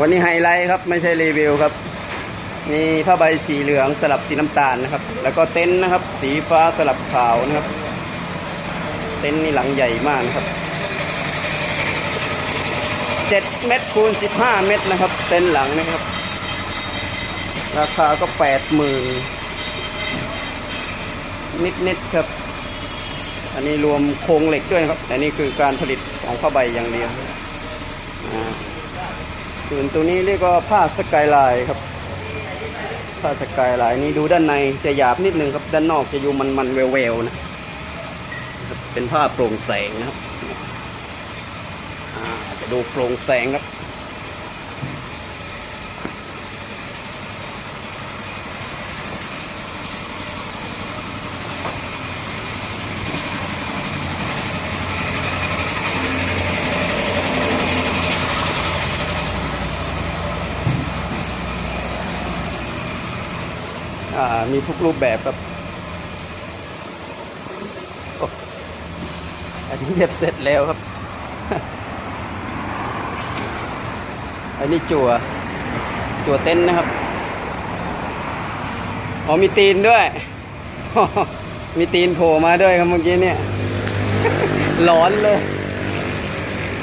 วันนี้ไฮไลท์ครับไม่ใช่รีวิวครับ มีผ้าใบสีเหลืองสลับสีน้ำตาลนะครับ แล้วก็เต็นท์นะครับ สีฟ้าสลับขาวนะครับ เต็นท์นี่หลังใหญ่มากนะครับเจ็ดเมตรคูณสิบห้าเมตรนะครับ เต็นท์หลังนะครับ ราคาก็แปดหมื่นนิดๆครับอันนี้รวมโครงเหล็กด้วยนะครับแต่นี่คือการผลิตของผ้าใบอย่างเดียวอ่า ส่วนตัวนี้เรียกว่าผ้าสกายไลน์ครับ ผ้าสกายไลน์นี่ดูด้านในจะหยาบนิดนึงครับ ด้านนอกจะอยู่มันๆเววๆนะเป็นผ้าโปร่งแสงนะครับจะดูโปร่งแสงครับ มีทุกรูปแบบครับอ,อันนี้เรียบเสร็จแล้วครับ อันนี้จั่ว จั่วเต็นท์นะครับอ๋อมีตีนด้วย มีตีนโผล่มาด้วยครับเมื่อกี้เนี่ยหลอนเลย